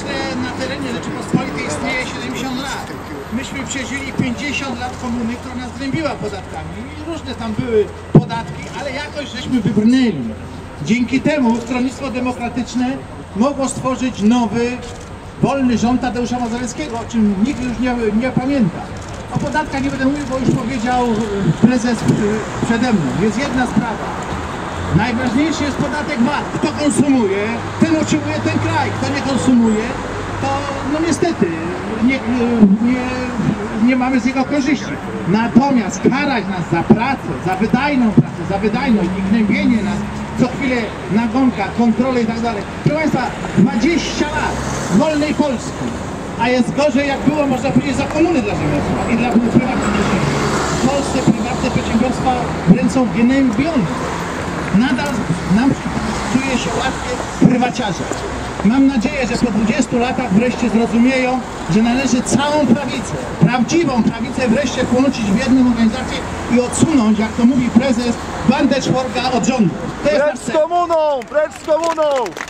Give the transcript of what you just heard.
demokratyczne na terenie Rzeczypospolitej istnieje 70 lat. Myśmy przeżyli 50 lat komuny, która nas gnębiła podatkami różne tam były podatki, ale jakoś żeśmy wybrnęli. Dzięki temu Stronnictwo Demokratyczne mogło stworzyć nowy, wolny rząd Tadeusza Mazowieckiego, o czym nikt już nie, nie pamięta. O podatkach nie będę mówił, bo już powiedział prezes e, przede mną. Jest jedna sprawa. Najważniejszy jest podatek VAT. Kto konsumuje, ten utrzymuje ten kraj. Kto nie konsumuje, to no niestety nie, nie, nie mamy z niego korzyści. Natomiast karać nas za pracę, za wydajną pracę, za wydajność i gnębienie nas co chwilę nagonka, kontrole i tak dalej. Proszę Państwa, 20 lat wolnej Polski, a jest gorzej jak było, można powiedzieć, za komuny dla rzemiosła i dla prywatnych przedsiębiorstw. W Polsce prywatne przedsiębiorstwa ręczą gnębione prywaciarze. Mam nadzieję, że po 20 latach wreszcie zrozumieją, że należy całą prawicę, prawdziwą prawicę wreszcie połączyć w jedną organizację i odsunąć, jak to mówi prezes, bandę czworga od rządu. To jest Precz z komuną! Precz z komuną!